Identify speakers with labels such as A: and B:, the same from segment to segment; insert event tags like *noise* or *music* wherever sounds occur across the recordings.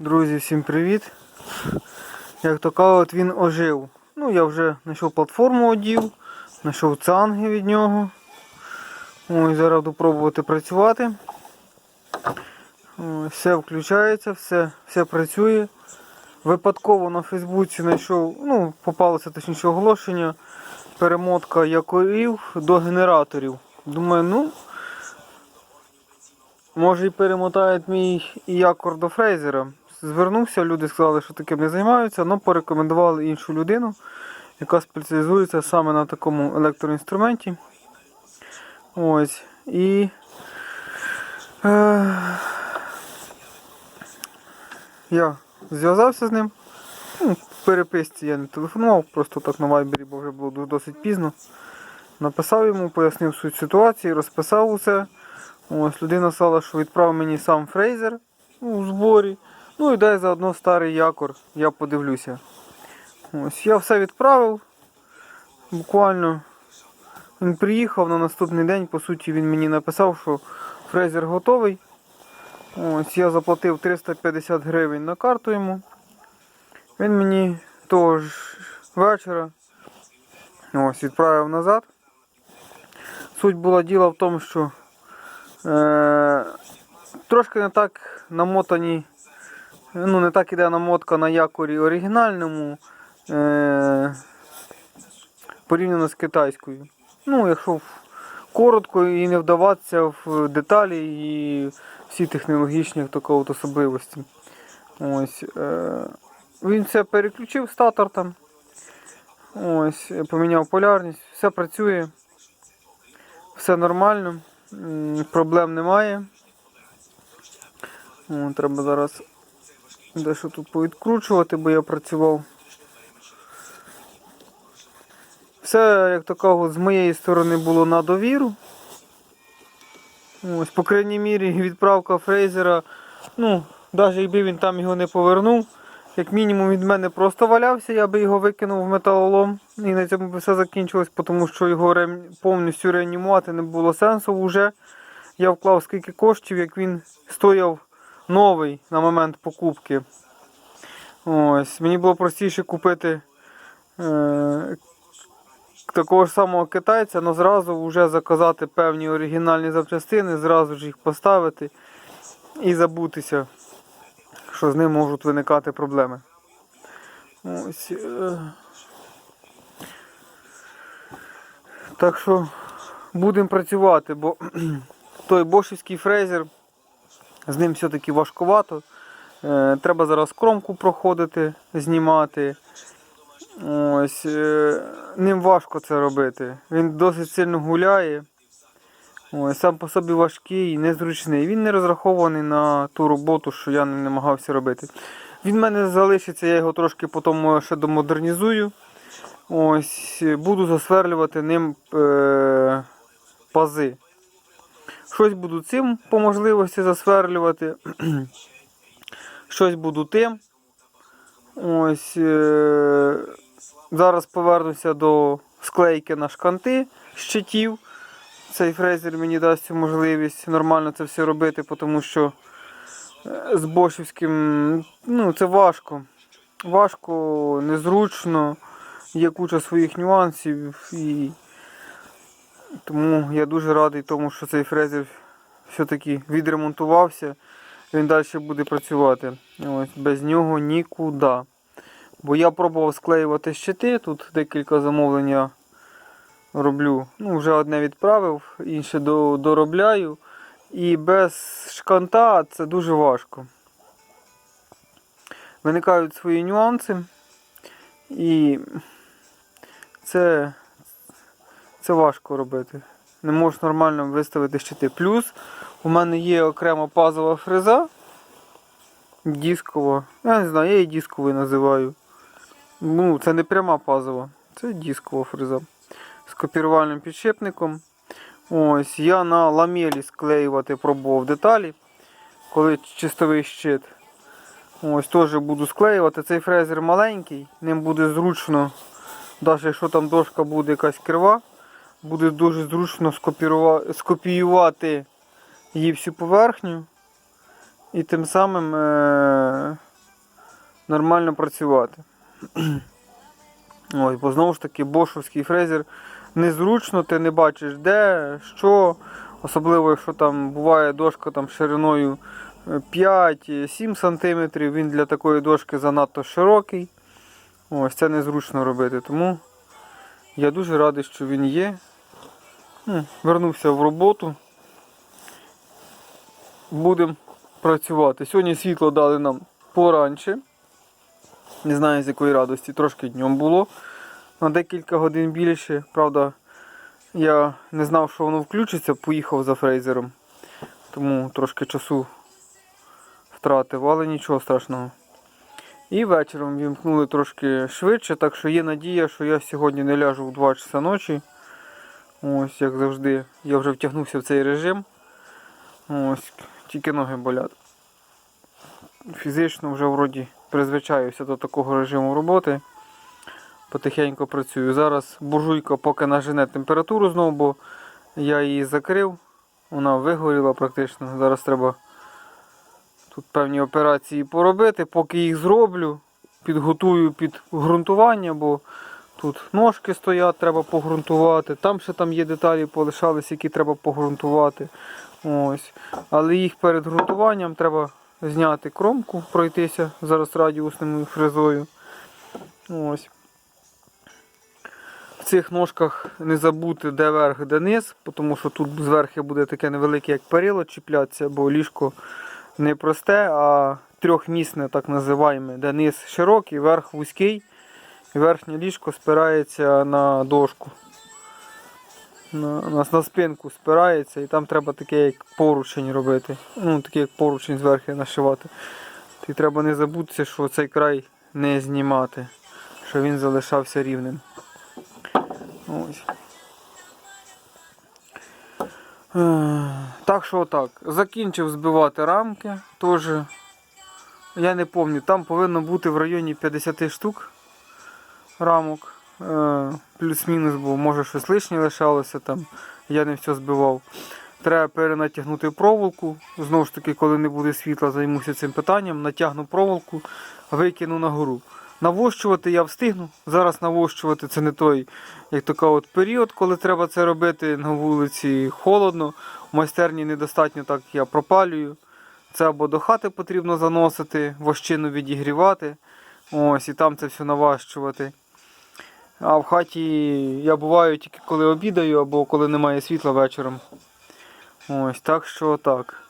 A: Друзі, всім привіт! Як то кажуть, він ожив. Ну, я вже знайшов платформу одів, знайшов цанги від нього. Ось зараз буду пробувати працювати. Ось, все включається, все, все працює. Випадково на Фейсбуці знайшов, ну, попалося точніше оголошення. Перемотка якорів до генераторів. Думаю, ну. Може і перемотають мій якор до фрезера. Звернувся, люди сказали, що таким не займаються, але порекомендували іншу людину, яка спеціалізується саме на такому електроінструменті. Ось. І е, я зв'язався з ним. Ну, в переписці я не телефонував, просто так на вайбері, бо вже було досить пізно. Написав йому, пояснив суть ситуації, розписав усе. Ось людина сказала, що відправив мені сам фрейзер у зборі. Ну і дай заодно старий якор, я подивлюся. Ось я все відправив. Буквально він приїхав на наступний день, по суті, він мені написав, що фрезер готовий. Ось я заплатив 350 гривень на карту йому. Він мені того ж вечора ось, відправив назад. Суть була діла в тому, що Е, трошки не так намотані, ну не так іде намотка на якорі оригінальному е, порівняно з китайською. Ну, якщо коротко і не вдаватися в деталі і всі технологічні от особливості. Ось, е, він все переключив статор там. Ось, поміняв полярність, все працює, все нормально. Проблем немає. Треба зараз дещо тут повідкручувати, бо я працював. Все, як такого, з моєї сторони було на довіру. Ось, по крайній мірі, відправка фрейзера. Ну, навіть якби він там його не повернув, як мінімум від мене просто валявся, я би його викинув в металолом. І на цьому все закінчилось, тому що його ре... повністю реанімувати не було сенсу вже. Я вклав скільки коштів, як він стояв новий на момент покупки. Ось, мені було простіше купити е... такого ж самого китайця, але зразу вже заказати певні оригінальні запчастини, зразу ж їх поставити і забутися, що з ним можуть виникати проблеми. Ось. Е... Так що будемо працювати, бо *clears throat* той бошівський фрезер, з ним все-таки важкувато. Е, треба зараз кромку проходити, знімати. Ось, е, ним важко це робити. Він досить сильно гуляє. Ось, сам по собі важкий, незручний. Він не розрахований на ту роботу, що я не намагався робити. Він мене залишиться, я його трошки потім ще домодернізую. Ось, буду засверлювати ним е, пази. Щось буду цим по можливості засверлювати. *clears throat* Щось буду тим. Ось, е, зараз повернуся до склейки на шканти щитів. Цей фрезер мені дасть цю можливість нормально це все робити, тому що е, з бошівським ну, це важко. Важко, незручно, є куча своїх нюансів і тому я дуже радий тому, що цей фрезер все-таки відремонтувався. Він далі буде працювати. Ось, без нього нікуди. Бо я пробував склеювати щити, тут декілька замовлень я роблю. Ну, вже одне відправив, інше доробляю. І без шканта це дуже важко. Виникають свої нюанси. І це, це важко робити. Не можеш нормально виставити щити. Плюс у мене є окрема пазова фреза. Дискова. Я не знаю, я її дисковою називаю. Ну, це не пряма пазова, це дискова фреза. З копірувальним підшипником. Ось, я на ламелі склеювати пробував деталі, коли чистовий щит. Ось теж буду склеювати. Цей фрезер маленький, ним буде зручно, навіть якщо там дошка буде якась крива, буде дуже зручно скопіювати її всю поверхню. І тим самим е- нормально працювати. *clears throat* Ось, бо знову ж таки бошовський фрезер незручно, ти не бачиш де, що. Особливо, якщо там буває дошка там шириною е, 5-7 см, він для такої дошки занадто широкий. Ось це незручно робити. Тому я дуже радий, що він є. Ну, Вернувся в роботу. Будемо працювати. Сьогодні світло дали нам поранше. Не знаю з якої радості, трошки днем було. На декілька годин більше. Правда, я не знав, що воно включиться, поїхав за фрейзером. Тому трошки часу втратив, але нічого страшного. І вечором вімкнули трошки швидше, так що є надія, що я сьогодні не ляжу в 2 часа ночі. Ось, як завжди, я вже втягнувся в цей режим. Ось, тільки ноги болять. Фізично вже вроді призвичаюся до такого режиму роботи. Потихеньку працюю. Зараз буржуйка поки нажене температуру знову, бо я її закрив. Вона вигоріла практично. Зараз треба тут певні операції поробити. Поки їх зроблю, підготую під ґрунтування, бо тут ножки стоять, треба погрунтувати. Там ще там є деталі полишались, які треба погрунтувати. Ось. Але їх перед ґрунтуванням треба зняти кромку, пройтися зараз радіусною фрезою. Ось. В цих ножках не забути, де верх, де низ, тому що тут зверху буде таке невелике, як перило чіплятися, бо ліжко не просте, а трьохмісне, так називаємо, де низ широкий, верх вузький, верхнє ліжко спирається на дошку. На, на, на спинку спирається, і там треба таке, як поручень робити. Ну, таке, як поручень зверху нашивати. І треба не забутися, що цей край не знімати, що він залишався рівним. Ось. Е, Так що так. Закінчив збивати рамки. Теж. Я не пам'ятаю, там повинно бути в районі 50 штук рамок. Е, Плюс-мінус, бо може щось лишнє лишалося там. Я не все збивав. Треба перенатягнути проволоку. Знову ж таки, коли не буде світла, займуся цим питанням. Натягну проволоку, викину на гору. Навощувати я встигну. Зараз навощувати це не той, як така от період, коли треба це робити на вулиці холодно. В майстерні недостатньо так я пропалюю. Це або до хати потрібно заносити, вощину відігрівати. Ось, і там це все наващувати. А в хаті я буваю тільки коли обідаю або коли немає світла вечором. Ось, так що так.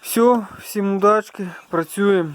A: Все, всім удачки, працюємо.